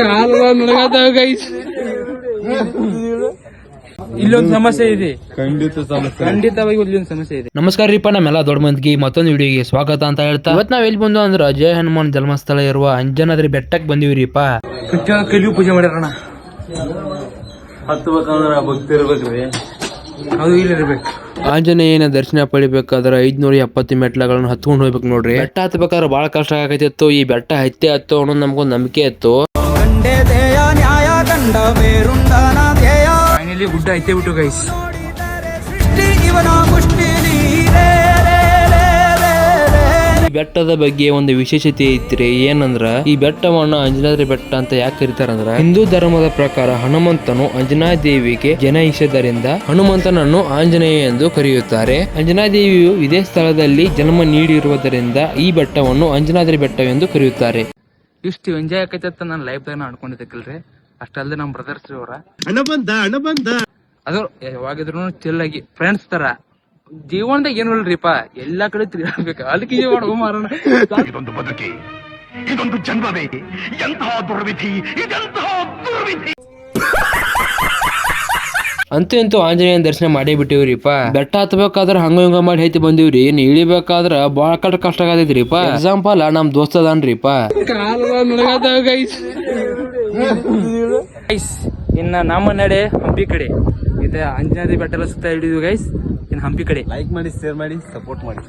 ಕಾಲು ನಡಗತ್ತಾವ guys ಇಲ್ಲೊಂದು ಸಮಸ್ಯೆ ಇದೆ. ಖಂಡಿತ ಸಮಸ್ಯೆ. ಖಂಡಿತವಾಗಿ ಇಲ್ಲೊಂದು ಸಮಸ್ಯೆ ಇದೆ. ನಮಸ್ಕಾರ ರೀಪ ನಮ್ಮೆಲ್ಲ ದೊಡ್ಡ ಮಂದಿಗೆ ಮತ್ತೊಂದು ವಿಡಿಯೋಗೆ ಸ್ವಾಗತ ಅಂತ ಹೇಳ್ತಾ. ಇವತ್ತು ನಾವ್ ಎಲ್ಲಿ ಬಂದು ಅಂದ್ರೆ ಜಯ ಹನುಮಾನ್ ಜನ್ಮಸ್ಥಳ ಇರುವ ಅಂಜನಾದ್ರಿ ಬೆಟ್ಟಕ್ಕೆ ಬಂದಿವಿ ರೀಪ ಕಲಿಯು ಪೂಜೆ ಮಾಡ್ಯಾರಣ ಹತ್ಬೇಕಂದ್ರ ಭಕ್ತಿ ಇರ್ಬೇಕ್ರಿ ಅದು ಇಲ್ಲಿರ್ಬೇಕು ಆಂಜನೇಯನ ದರ್ಶನ ಪಡಿಬೇಕಾದ್ರೆ ಐದ್ನೂರ ಎಪ್ಪತ್ತು ಮೆಟ್ಲಗಳನ್ನು ಹತ್ಕೊಂಡು ಹೋಗ್ಬೇಕು ನೋಡ್ರಿ. ಬೆಟ್ಟ ಹತ್ಬೇಕಾದ್ರೆ ಬಹಳ ಕಷ್ಟ ಆಗತ್ತಿತ್ತು ಈ ಬೆಟ್ಟ ಹತ್ತೆ ಹತ್ತು ಅನ್ನೋದು ನಮ್ಗೊಂದು ನಂಬಿಕೆ ಇತ್ತು ಫೈನಲಿ ಗುಡ್ಡ ಐತೆ ಬಿಟ್ಟು ಗೈಸ್ ಈ ಬೆಟ್ಟದ ಬಗ್ಗೆ ಒಂದು ವಿಶೇಷತೆ ಐತ್ರಿ ಏನಂದ್ರ ಈ ಬೆಟ್ಟವನ್ನ ಅಂಜನಾದ್ರಿ ಬೆಟ್ಟ ಅಂತ ಯಾಕೆ ಕರೀತಾರಂದ್ರ ಹಿಂದೂ ಧರ್ಮದ ಪ್ರಕಾರ ಹನುಮಂತನು ಅಂಜನಾದೇವಿಗೆ ಜನಯಿಸಿದ್ದರಿಂದ ಹನುಮಂತನನ್ನು ಆಂಜನೇಯ ಎಂದು ಕರೆಯುತ್ತಾರೆ. ಅಂಜನಾದೇವಿಯು ಇದೇ ಸ್ಥಳದಲ್ಲಿ ಜನ್ಮ ನೀಡಿರುವುದರಿಂದ ಈ ಬೆಟ್ಟವನ್ನು ಅಂಜನಾದ್ರಿ ಬೆಟ್ಟವೆಂದು ಕರೆಯುತ್ತಾರೆ. ಇಷ್ಟು ಎಂಜಾಯ್ ಆಕೈತೆ ಅಂತ ನನ್ನ ಲೈಫ್ದಾಗ ನಾ ಅನ್ಕೊಂಡಿದ್ದಕ್ಕಿಲ್ರಿ. ಅಷ್ಟಲ್ದೆ ನಮ್ಮ ಬ್ರದರ್ಸ್ ಅವರ. ಹಣ ಬಂದ ಹಣ ಬಂದ. ಅದು ಯಾವಾಗಿದ್ರು ಚಿಲ್ ಆಗಿ ಫ್ರೆಂಡ್ಸ್ ತರ. ಜೀವನದಾಗ ಏನು ಇಲ್ರಿಪ್ಪ ಎಲ್ಲಾ ಕಡೆ ತಿರುಗಾಡ್ಬೇಕು ಅದಕ್ಕೆ ಜೀವನ ಮಾರೋಣ. ಇದೊಂದು ಬದುಕಿ ಇದೊಂದು ಜನ್ಮವೇ. ಎಂತಹ ದುರ್ವಿಧಿ ಇದೆಂತಹ ದುರ್ವಿಧಿ. ಅಂತೂ ಇಂತೂ ಆಂಜನೇಯನ ದರ್ಶನ ಮಾಡೇ ಬಿಟ್ಟಿವ್ರಿಪ್ಪ. ಬೆಟ್ಟ ಹತ್ಬೇಕಾದ್ರೆ ಹಂಗ ಹಿಂಗ ಮಾಡಿ ಹೈತಿ ಬಂದಿವ್ರಿ ಇನ್ನು ಇಳಿಬೇಕಾದ್ರ ಬಾಳ ಕಷ್ಟ ಕಷ್ಟ ಆಗತೈತ್ರಿಪ್ಪ. ಎಕ್ಸಾಂಪಲ್ ನಮ್ ದೋಸ್ತ ಅದಾನ್ರಿಪ್ಪ. ಗೈಸ್ ಗೈಸ್ ಇನ್ನ ನಮ್ಮ ನಡೆ ಹಂಪಿ ಕಡೆ. ಇದೆ ಅಂಜನಾದ್ರಿ ಬೆಟ್ಟ ಎಲ್ಲ ಸುತ್ತ ಹಿಡಿದ್ವಿ ಗೈಸ್ ಇನ್ ಹಂಪಿ ಕಡೆ. ಲೈಕ್ ಮಾಡಿ ಶೇರ್ ಮಾಡಿ ಸಪೋರ್ಟ್ ಮಾಡಿ.